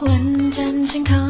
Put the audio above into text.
问真心可。